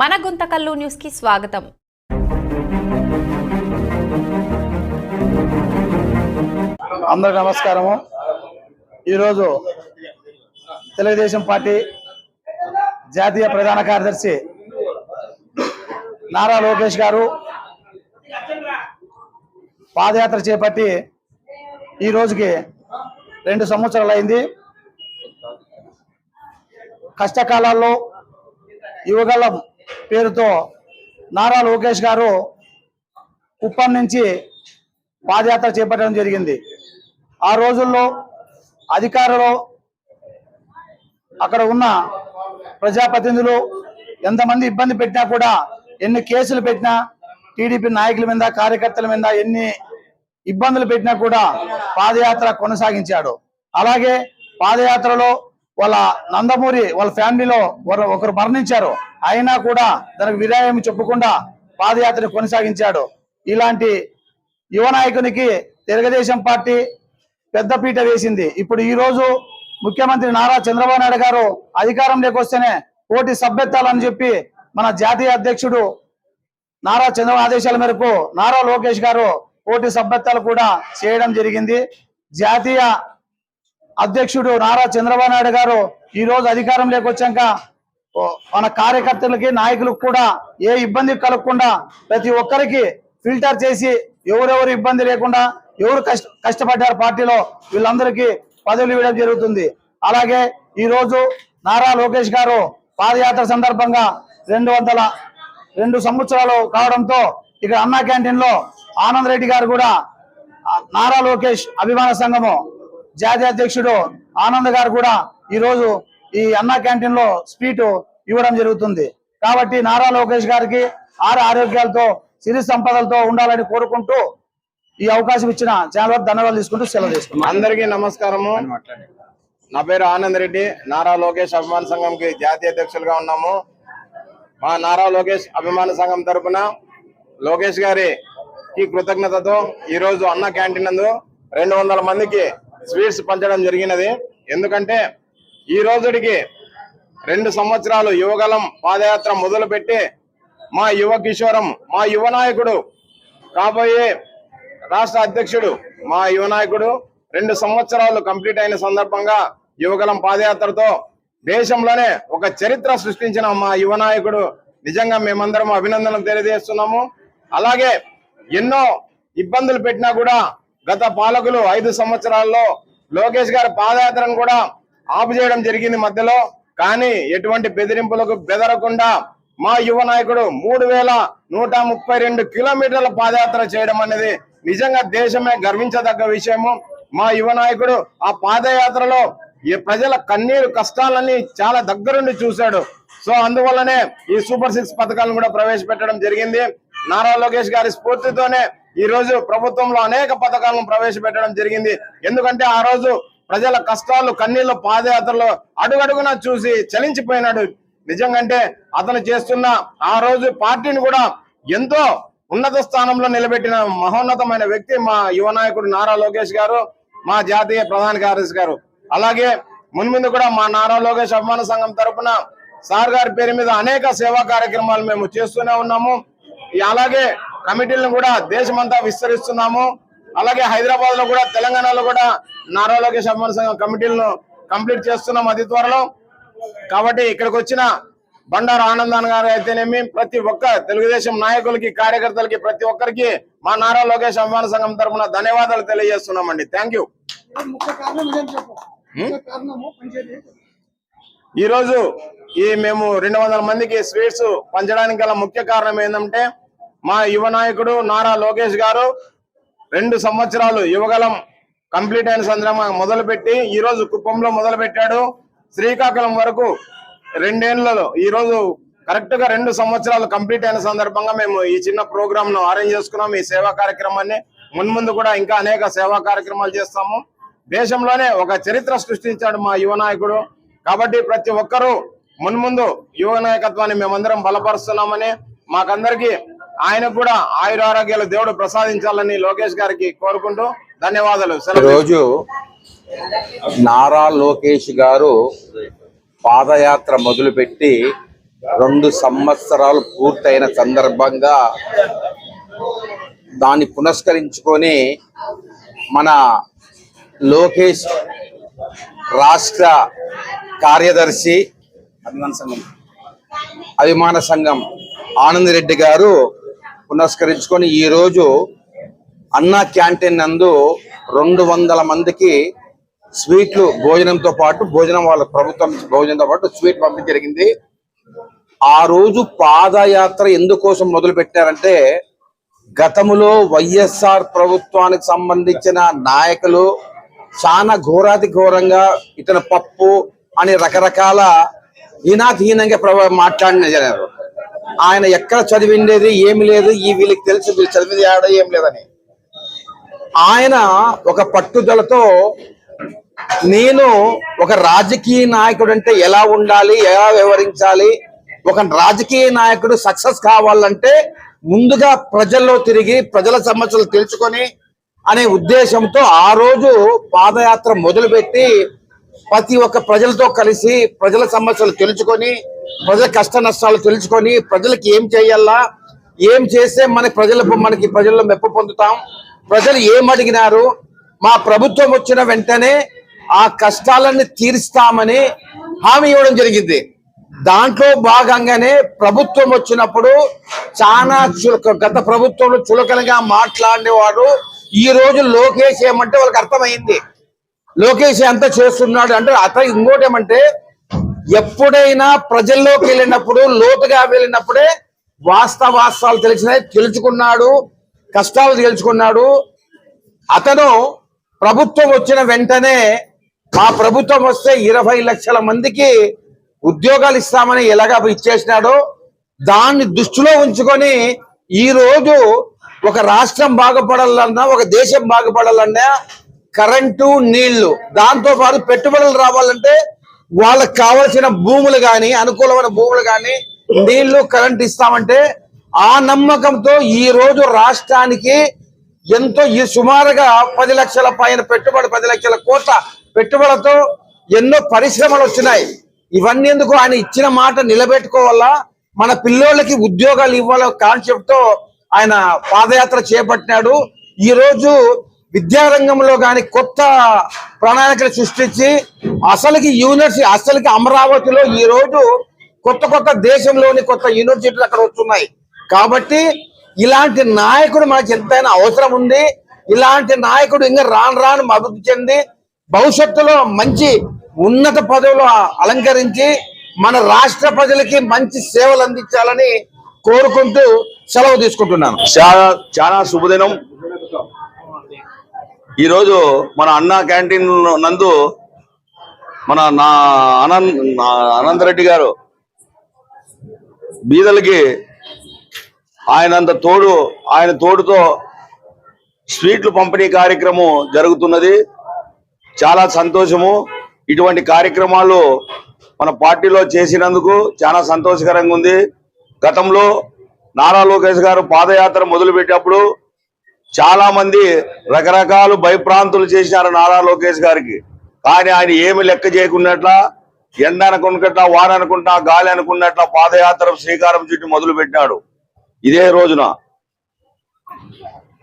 మన గుంతకల్లు న్యూస్కి స్వాగతం. అందరికి నమస్కారము. ఈరోజు తెలుగుదేశం పార్టీ జాతీయ ప్రధాన కార్యదర్శి నారా లోకేష్ గారు పాదయాత్ర చేపట్టి ఈ రోజుకి రెండు సంవత్సరాలు అయింది కష్టకాలాల్లో యువగలం పేరుతో నారా లోకేష్ గారు కుప్పం నుంచి పాదయాత్ర చేపట్టడం జరిగింది. ఆ రోజుల్లో అధికారులు అక్కడ ఉన్న ప్రజాప్రతినిధులు ఎంతమంది ఇబ్బంది పెట్టినా కూడా ఎన్ని కేసులు పెట్టినా టీడీపీ నాయకుల మీద కార్యకర్తల మీద ఎన్ని ఇబ్బందులు పెట్టినా కూడా పాదయాత్ర కొనసాగించాడు. అలాగే పాదయాత్రలో వాళ్ళ నందమూరి వాళ్ళ ఫ్యామిలీలో ఒకరు ఒకరు మరణించారు. అయినా కూడా దానికి విరాయం చెప్పకుండా పాదయాత్ర కొనసాగించాడు. ఇలాంటి యువ నాయకునికి తెలుగుదేశం పార్టీ పెద్దపీట వేసింది. ఇప్పుడు ఈ రోజు ముఖ్యమంత్రి నారా చంద్రబాబు నాయుడు గారు అధికారంలోకి వస్తేనే కోటి సభ్యత్వాలని చెప్పి మన జాతీయ అధ్యక్షుడు నారా చంద్రబాబు ఆదేశాల మేరకు నారా లోకేష్ గారు పోటీ సభ్యత్వాలు కూడా చేయడం జరిగింది. జాతీయ అధ్యక్షుడు నారా చంద్రబాబు నాయుడు గారు ఈ రోజు అధికారంలోకి వచ్చాక మన కార్యకర్తలకి నాయకులకు కూడా ఏ ఇబ్బంది కలగకుండా ప్రతి ఒక్కరికి ఫిల్టర్ చేసి ఎవరెవరు ఇబ్బంది లేకుండా ఎవరు కష్ట కష్టపడ్డారు పార్టీలో వీళ్ళందరికీ పదవులు ఇవ్వడం జరుగుతుంది. అలాగే ఈరోజు నారా లోకేష్ గారు పాదయాత్ర సందర్భంగా రెండు వందల రెండు సంవత్సరాలు కావడంతో ఇక్కడ అన్నా క్యాంటీన్లో ఆనంద్ రెడ్డి గారు కూడా నారా లోకేష్ అభిమాన సంఘము జాతీయ అధ్యక్షుడు ఆనంద్ గారు కూడా ఈ రోజు ఈ అన్నా క్యాంటీన్లో స్వీట్ ఇవ్వడం జరుగుతుంది. కాబట్టి నారా లోకేష్ గారికి ఆరు ఆరోగ్యాలతో సిరి సంపదలతో ఉండాలని కోరుకుంటూ ఈ అవకాశం ఇచ్చిన ఛానల్ వారికి ధన్యవాదాలు తీసుకుంటూ సెలవు తీసుకుంటాం అందరికీ నమస్కారము. నా పేరు ఆనంద్ రెడ్డి. నారా లోకేష్ అభిమాన సంఘంకి జాతీయ అధ్యక్షులుగా ఉన్నాము. మా నారా లోకేష్ అభిమాన సంఘం తరపున లోకేష్ గారికి కృతజ్ఞతతో ఈ రోజు అన్న క్యాంటీన్ నందు రెండు వందల మందికి స్వీట్స్ పంచడం జరిగినది. ఎందుకంటే ఈ రోజుడికి రెండు సంవత్సరాలు యువగలం పాదయాత్ర మొదలుపెట్టి మా యువ కిషోరం మా యువ నాయకుడు కాబోయే రాష్ట్ర అధ్యక్షుడు మా యువ నాయకుడు రెండు సంవత్సరాలు కంప్లీట్ అయిన సందర్భంగా యువగలం పాదయాత్రతో దేశంలోనే ఒక చరిత్ర సృష్టించిన మా యువ నాయకుడు. నిజంగా మేమందరం అభినందనలు తెలియజేస్తున్నాము. అలాగే ఎన్నో ఇబ్బందులు పెట్టినా కూడా గత పాలకులు ఐదు సంవత్సరాల్లో లోకేష్ గారి పాదయాత్రను కూడా ఆపు చేయడం జరిగింది మధ్యలో. కానీ ఎటువంటి బెదిరింపులకు బెదరకుండా మా యువ నాయకుడు మూడు వేల నూట ముప్పై రెండు కిలోమీటర్ల పాదయాత్ర చేయడం అనేది నిజంగా దేశమే గర్వించదగ్గ విషయము. మా యువ నాయకుడు ఆ పాదయాత్రలో ఈ ప్రజల కన్నీరు కష్టాలన్నీ చాలా దగ్గరుండి చూశాడు. సో అందువల్లనే ఈ సూపర్ సిక్స్ పథకాలను కూడా ప్రవేశపెట్టడం జరిగింది. నారా లోకేష్ గారి స్ఫూర్తితోనే ఈ రోజు ప్రభుత్వంలో అనేక పథకాలను ప్రవేశపెట్టడం జరిగింది. ఎందుకంటే ఆ రోజు ప్రజల కష్టాలు కన్నీళ్ళు పాదయాత్రలు అడుగడుగునా చూసి చలించిపోయినాడు. నిజంగంటే అతను చేస్తున్న ఆ రోజు పార్టీని కూడా ఎంతో ఉన్నత స్థానంలో నిలబెట్టిన మహోన్నతమైన వ్యక్తి మా యువ నాయకుడు నారా లోకేష్ గారు మా జాతీయ ప్రధాన కార్యదర్శి గారు. అలాగే మున్ముందు కూడా మా నారా లోకేష్ అభిమాన సంఘం తరపున సార్ గారి పేరు మీద అనేక సేవా కార్యక్రమాలు మేము చేస్తూనే ఉన్నాము. అలాగే కమిటీలను కూడా దేశమంతా విస్తరిస్తున్నాము. అలాగే హైదరాబాద్లో కూడా తెలంగాణలో కూడా నారా లోకేష్ అభిమాన సంఘం కమిటీలను కంప్లీట్ చేస్తున్నాం అతి త్వరలో. కాబట్టి ఇక్కడికి వచ్చిన బండారు ఆనందాన్ గారు అయితేనేమి ప్రతి ఒక్క తెలుగుదేశం నాయకులకి కార్యకర్తలకి ప్రతి ఒక్కరికి మా నారా లోకేష్ అభిమాన సంఘం తరఫున ధన్యవాదాలు తెలియజేస్తున్నామండి. థ్యాంక్ యూ ఈ రోజు ఈ మేము రెండు వందల మందికి స్వీట్స్ పంచడానికి గల ముఖ్య కారణం ఏంటంటే మా యువ నాయకుడు నారా లోకేష్ గారు రెండు సంవత్సరాలు యువగలం కంప్లీట్ అయిన సందర్భంగా మొదలుపెట్టి ఈ రోజు కుప్పంలో మొదలు పెట్టాడు శ్రీకాకుళం వరకు రెండేళ్ళలో ఈ రోజు కరెక్ట్గా రెండు సంవత్సరాలు కంప్లీట్ అయిన సందర్భంగా మేము ఈ చిన్న ప్రోగ్రామ్ను అరేంజ్ చేసుకున్నాం. ఈ సేవా కార్యక్రమాన్ని మున్ముందు కూడా ఇంకా అనేక సేవా కార్యక్రమాలు చేస్తాము. దేశంలోనే ఒక చరిత్ర సృష్టించాడు మా యువ నాయకుడు. కాబట్టి ప్రతి ఒక్కరూ మున్ముందు యువ నాయకత్వాన్ని మేమందరం బలపరుస్తున్నామని మాకందరికీ ఆయనకు కూడా ఆయుర ఆరోగ్యాలు దేవుడు ప్రసాదించాలని లోకేష్ గారికి కోరుకుంటూ ధన్యవాదాలు. సెలవు ఈరోజు నారా లోకేష్ గారు పాదయాత్ర మొదలుపెట్టి రెండు సంవత్సరాలు పూర్తయిన సందర్భంగా దాన్ని పునస్కరించుకొని మన లోకేష్ రాష్ట్ర కార్యదర్శి అభిమాన సంఘం. అభిమాన సంఘం ఆనంద్ రెడ్డి గారు పునస్కరించుకొని ఈరోజు అన్నా క్యాంటీన్ నందు రెండు వందల మందికి స్వీట్లు భోజనంతో పాటు భోజనం వాళ్ళ ప్రభుత్వం భోజనంతో పాటు స్వీట్ పంపిణీ జరిగింది. ఆ రోజు పాదయాత్ర ఎందుకోసం మొదలు పెట్టారంటే గతములో వైఎస్ఆర్ ప్రభుత్వానికి సంబంధించిన నాయకులు చాలా ఘోరాతి ఘోరంగా ఇతను పప్పు అని రకరకాల హీనాతిహీనంగా ప్రభావ జరిగారు ఆయన ఎక్కడ చదివిండేది ఏమి లేదు ఈ వీళ్ళకి తెలుసు వీళ్ళు చదివింది ఆడ ఏం లేదని. ఆయన ఒక పట్టుదలతో నేను ఒక రాజకీయ నాయకుడు అంటే ఎలా ఉండాలి ఎలా వ్యవహరించాలి ఒక రాజకీయ నాయకుడు సక్సెస్ కావాలంటే ముందుగా ప్రజల్లో తిరిగి ప్రజల సమస్యలు తెలుసుకొని అనే ఉద్దేశంతో ఆ రోజు పాదయాత్ర మొదలుపెట్టి ప్రతి ఒక్క ప్రజలతో కలిసి ప్రజల సమస్యలు తెలుసుకొని ప్రజల కష్ట నష్టాలు తెలుసుకొని ప్రజలకు ఏం చేయాలా ఏం చేస్తే మన ప్రజలకు మనకి ప్రజల్లో మెప్పు పొందుతాం. ప్రజలు ఏం అడిగినారు మా ప్రభుత్వం వచ్చిన వెంటనే ఆ కష్టాలన్నీ తీరుస్తామని హామీ ఇవ్వడం జరిగింది. దాంట్లో భాగంగానే ప్రభుత్వం వచ్చినప్పుడు చాలా చులక గత ప్రభుత్వంలో చులకనగా మాట్లాడేవాడు ఈ రోజు లోకేష్ ఏమంటే వాళ్ళకి అర్థమైంది. లోకేష్ ఎంత చేస్తున్నాడు అంటే అతను ఇంకోటి ఏమంటే ఎప్పుడైనా ప్రజల్లోకి వెళ్ళినప్పుడు లోతుగా వెళ్ళినప్పుడే వాస్తవాస్తాలు తెలిసినాయి తెలుసుకున్నాడు కష్టాలు తెలుసుకున్నాడు. అతను ప్రభుత్వం వచ్చిన వెంటనే మా ప్రభుత్వం వస్తే ఇరవై లక్షల మందికి ఉద్యోగాలు ఇస్తామని ఎలాగా ఇచ్చేసినాడో దాన్ని దృష్టిలో ఉంచుకొని ఈ రోజు ఒక రాష్ట్రం బాగుపడాలన్నా ఒక దేశం బాగుపడాలన్నా కరెంటు నీళ్ళు దాంతో పాటు పెట్టుబడులు రావాలంటే వాళ్ళకి కావలసిన భూములు కానీ అనుకూలమైన భూములు కానీ నీళ్ళు కరెంట్ ఇస్తామంటే ఆ నమ్మకంతో ఈ రోజు రాష్ట్రానికి ఎంతో ఈ సుమారుగా పది లక్షల పైన పెట్టుబడి పది లక్షల కోట్ల పెట్టుబడులతో ఎన్నో పరిశ్రమలు వచ్చినాయి. ఇవన్నీ ఎందుకు ఆయన ఇచ్చిన మాట నిలబెట్టుకోవాలా? మన పిల్లోళ్ళకి ఉద్యోగాలు ఇవ్వాల కాన్సెప్ట్తో ఆయన పాదయాత్ర చేపట్టినాడు. ఈ రోజు విద్యారంగంలో కానీ కొత్త ప్రణాళికలు సృష్టించి అసలుకి యూనివర్సిటీ అసలుకి అమరావతిలో ఈ రోజు కొత్త కొత్త దేశంలోని కొత్త యూనివర్సిటీలు అక్కడ వస్తున్నాయి. కాబట్టి ఇలాంటి నాయకుడు మనకి ఎంతైనా అవసరం ఉంది. ఇలాంటి నాయకుడు ఇంకా రాను రాను అభివృద్ధి చెంది భవిష్యత్తులో మంచి ఉన్నత పదవులు అలంకరించి మన రాష్ట్ర ప్రజలకి మంచి సేవలు అందించాలని కోరుకుంటూ సెలవు తీసుకుంటున్నాను. చాలా చాలా శుభదినం. ఈరోజు మన అన్నా క్యాంటీన్ నందు మన నా అనంత్ రెడ్డి గారు బీదలకి ఆయనంత తోడు ఆయన తోడుతో స్వీట్లు పంపిణీ కార్యక్రమం జరుగుతున్నది. చాలా సంతోషము. ఇటువంటి కార్యక్రమాలు మన పార్టీలో చేసినందుకు చాలా సంతోషకరంగా ఉంది. గతంలో నారా లోకేష్ గారు పాదయాత్ర మొదలుపెట్టినప్పుడు చాలా మంది రకరకాలు భయప్రాంతులు చేసినారు నారా లోకేష్ గారికి. కానీ ఆయన ఏమి లెక్క చేయకున్నట్ల ఎండ అనుకున్నట్ల వాన అనుకుంటా గాలి అనుకున్నట్ల పాదయాత్ర శ్రీకారం చుట్టి మొదలు పెట్టినాడు ఇదే రోజున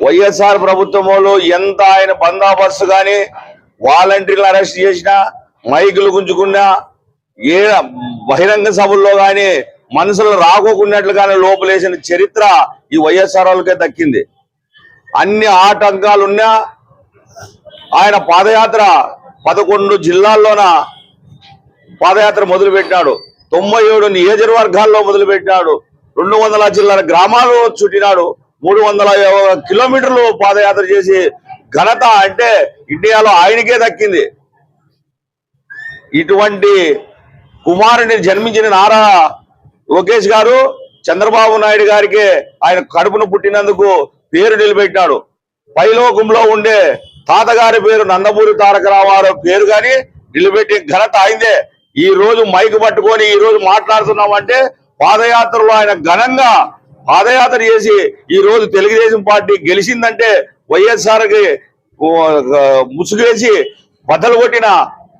వైఎస్ఆర్ ప్రభుత్వంలో ఎంత ఆయన బందాబస్తు గాని వాలంటీర్లు అరెస్ట్ చేసినా మైకులు గుంజుకున్నా ఏ బహిరంగ సభల్లో గాని రాకోకున్నట్లు కానీ లోపలేసిన చరిత్ర ఈ వైఎస్ఆర్ వాళ్ళకే దక్కింది. అన్ని ఆటంకాలున్నా ఆయన పాదయాత్ర పదకొండు జిల్లాల్లోన పాదయాత్ర మొదలుపెట్టినాడు. తొంభై ఏడు నియోజకవర్గాల్లో మొదలుపెట్టినాడు. రెండు వందల జిల్లాల గ్రామాలు చుట్టినాడు. మూడు వందల కిలోమీటర్లు పాదయాత్ర చేసి ఘనత అంటే ఇండియాలో ఆయనకే దక్కింది. ఇటువంటి కుమారుని జన్మించిన నారా లోకేష్ గారు చంద్రబాబు నాయుడు గారికి ఆయన కడుపును పుట్టినందుకు పేరు నిలబెట్టినాడు. పైలోకంలో ఉండే తాతగారి పేరు నందమూరి తారక రామారావు పేరు గాని నిలబెట్టి ఘనత అయిందే ఈ రోజు మైక్ పట్టుకొని ఈ రోజు మాట్లాడుతున్నామంటే పాదయాత్రలో ఆయన ఘనంగా పాదయాత్ర చేసి ఈ రోజు తెలుగుదేశం పార్టీ గెలిచిందంటే వైఎస్ఆర్కి ముసుగేసి బద్దలు కొట్టిన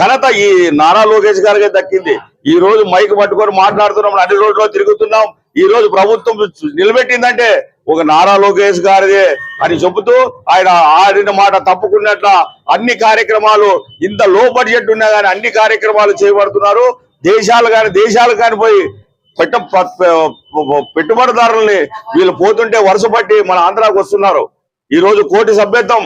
ఘనత ఈ నారా లోకేష్ గారికి దక్కింది. ఈ రోజు మైక్ పట్టుకొని మాట్లాడుతున్నాం అన్ని రోడ్లో తిరుగుతున్నాం. ఈ రోజు ప్రభుత్వం నిలబెట్టిందంటే ఒక నారా లోకేష్ గారిదే అని చెబుతూ ఆయన ఆడిన మాట తప్పుకున్నట్ల అన్ని కార్యక్రమాలు ఇంత లో బడ్జెట్ ఉన్నా కానీ అన్ని కార్యక్రమాలు చేయబడుతున్నారు. దేశాలు కానీ దేశాలు కానీ పోయి పెట్ట పెట్టుబడిదారుల్ని వీళ్ళు పోతుంటే వరుస పట్టి మన ఆంధ్రాకు వస్తున్నారు. ఈ రోజు కోటి సభ్యత్వం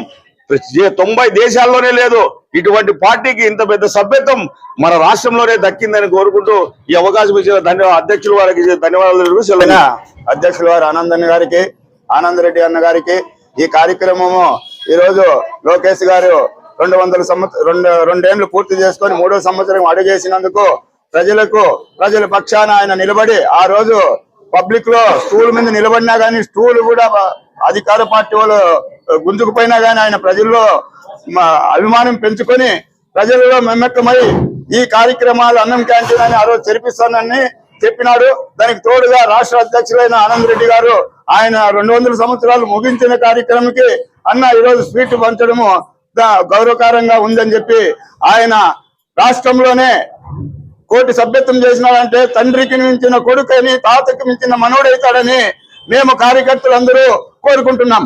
తొంభై దేశాల్లోనే లేదు. ఇటువంటి పార్టీకి ఇంత పెద్ద సభ్యత్వం మన రాష్ట్రంలోనే దక్కిందని కోరుకుంటూ ఈ అవకాశం ఇచ్చిన ధన్యవాదాలు అధ్యక్షుల వారికి ధన్యవాదాలు సెలవు. అధ్యక్షుల వారు ఆనందన్ గారికి ఆనంద్ రెడ్డి అన్న గారికి ఈ కార్యక్రమము ఈ రోజు లోకేష్ గారు రెండు వందల సంవత్సరం రెండు రెండేళ్ళు పూర్తి చేసుకొని మూడో సంవత్సరం అడుగేసినందుకు ప్రజలకు ప్రజల పక్షాన ఆయన నిలబడి ఆ రోజు పబ్లిక్లో స్టూల్ మీద నిలబడినా గానీ స్టూల్ కూడా అధికార పార్టీ వాళ్ళు గుంజుకుపోయినా గానీ ఆయన ప్రజల్లో అభిమానం పెంచుకొని ప్రజలలో మెమ్మకమై ఈ కార్యక్రమాలు అన్నం క్యాంటీన్ అని ఆ రోజు తెరిపిస్తానని చెప్పినాడు. దానికి తోడుగా రాష్ట్ర అధ్యక్షులైన ఆనంద్ రెడ్డి గారు ఆయన రెండు వందల సంవత్సరాలు ముగించిన కార్యక్రమంకి అన్న ఈరోజు స్వీట్ పంచడము గౌరవకారంగా ఉందని చెప్పి ఆయన రాష్ట్రంలోనే కోటి సభ్యత్వం చేసినాడంటే తండ్రికి మించిన కొడుకని తాతకి మించిన మనోడైతాడని మేము కార్యకర్తలందరూ కోరుకుంటున్నాం.